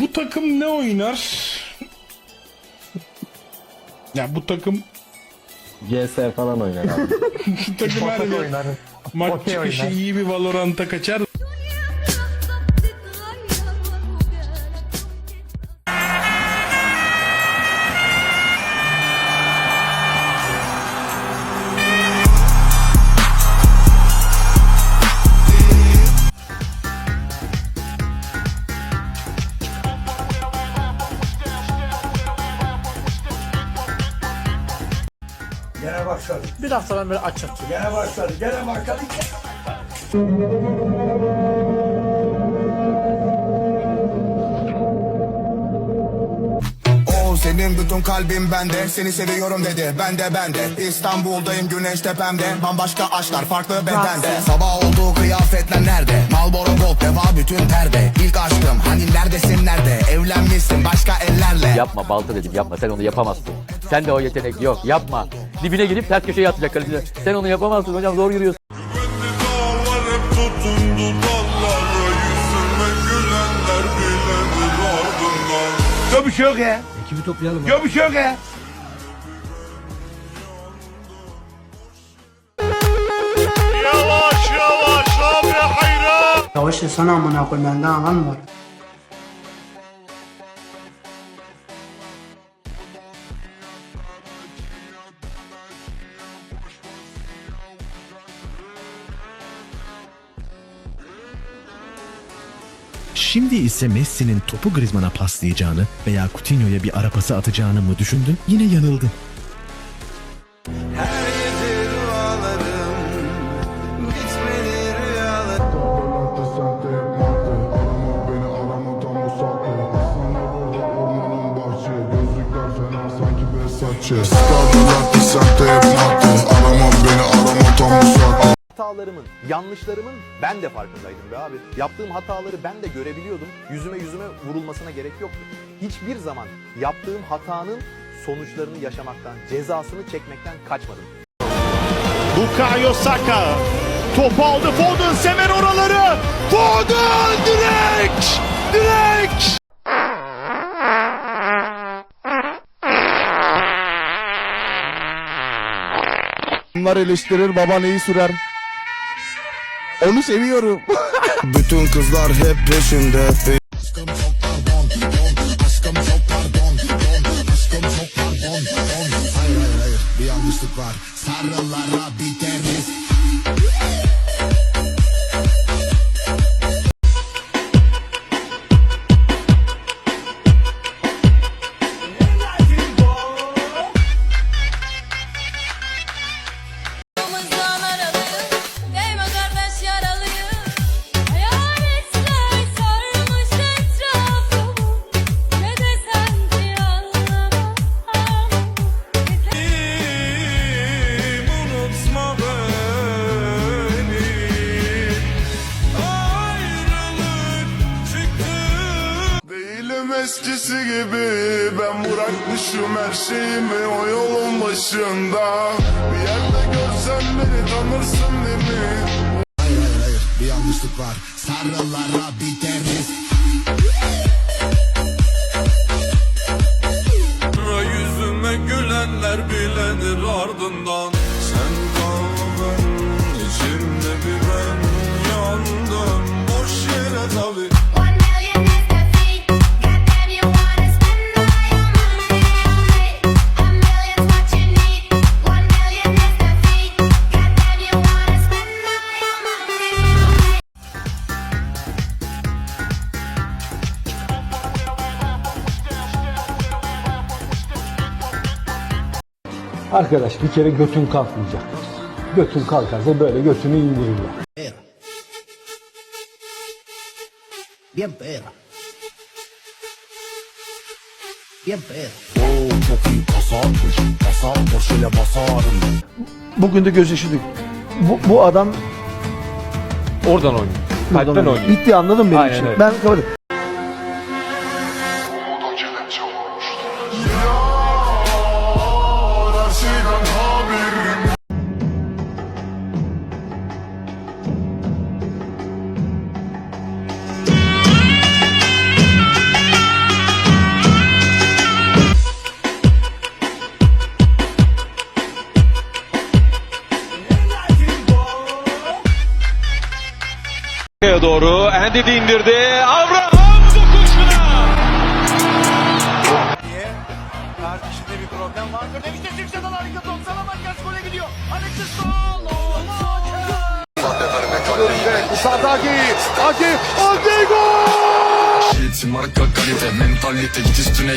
Bu takım ne oynar? Ya bu takım GS falan oynar abi. bu takım her bir oynar. maç Okey çıkışı oynar. iyi bir Valorant'a kaçar. Gene başladık. Bir hafta ben böyle aç yatacağım. Gene başladık. Gene başladık. O senin bütün kalbin bende Seni seviyorum dedi ben de ben de İstanbul'dayım güneş tepemde Bambaşka aşklar farklı bedende Sabah oldu kıyafetler nerede Malboro Gold deva bütün perde İlk aşkım hani neredesin nerede Evlenmişsin başka ellerle Yapma balta dedim yapma sen onu yapamazsın. Sen de o yetenek yok yapma. Dibine girip ters köşeye atacak kalesine. Sen onu yapamazsın hocam zor yürüyorsun. Yok bir şey yok ya. Ekibi toplayalım. Yok bir şey yok ya. Yavaş yavaş abi hayran Yavaş sana amına koyayım bende Şimdi ise Messi'nin topu Griezmann'a paslayacağını veya Coutinho'ya bir ara pası atacağını mı düşündün? Yine yanıldın. Stadyumlar bir semtte hep Aramam beni arama tam bu hatalarımın, yanlışlarımın ben de farkındaydım be abi. Yaptığım hataları ben de görebiliyordum. Yüzüme yüzüme vurulmasına gerek yoktu. Hiçbir zaman yaptığım hatanın sonuçlarını yaşamaktan, cezasını çekmekten kaçmadım. Bukayo Saka Top aldı Foden semer oraları Foden direkt Direkt Bunlar eleştirir baban iyi sürer Onu seviyorum. Bütün kızlar hep peşinde Bir yanlışlık var. Sarılara biteriz eskisi gibi Ben bırakmışım her şeyimi o yolun başında. Bir yerde görsen beni tanırsın değil mi? Hayır hayır hayır bir yanlışlık var. Sarılara biteriz Yüzüme gülenler bilenir ardından Arkadaş bir kere götün kalkmayacak. Götün kalkarsa böyle götünü indirirler. Bien perra. Bien perra. Oo çok iyi pas atmış Pas atmış ile basarım Bugün de gözyaşı dök. Bu, bu adam Oradan oynuyor. Kalpten oynuyor. bitti anladın mı benim Aynen için? öyle. Ben kabul tarafa doğru. Andy de indirdi. Abraham dokunuşuna. Kardeşimde bir problem vardır demişti. Şimşek'ten harika top. Salamat kaç gole gidiyor. Alexis Sol. Marka kalite mentalite git üstüne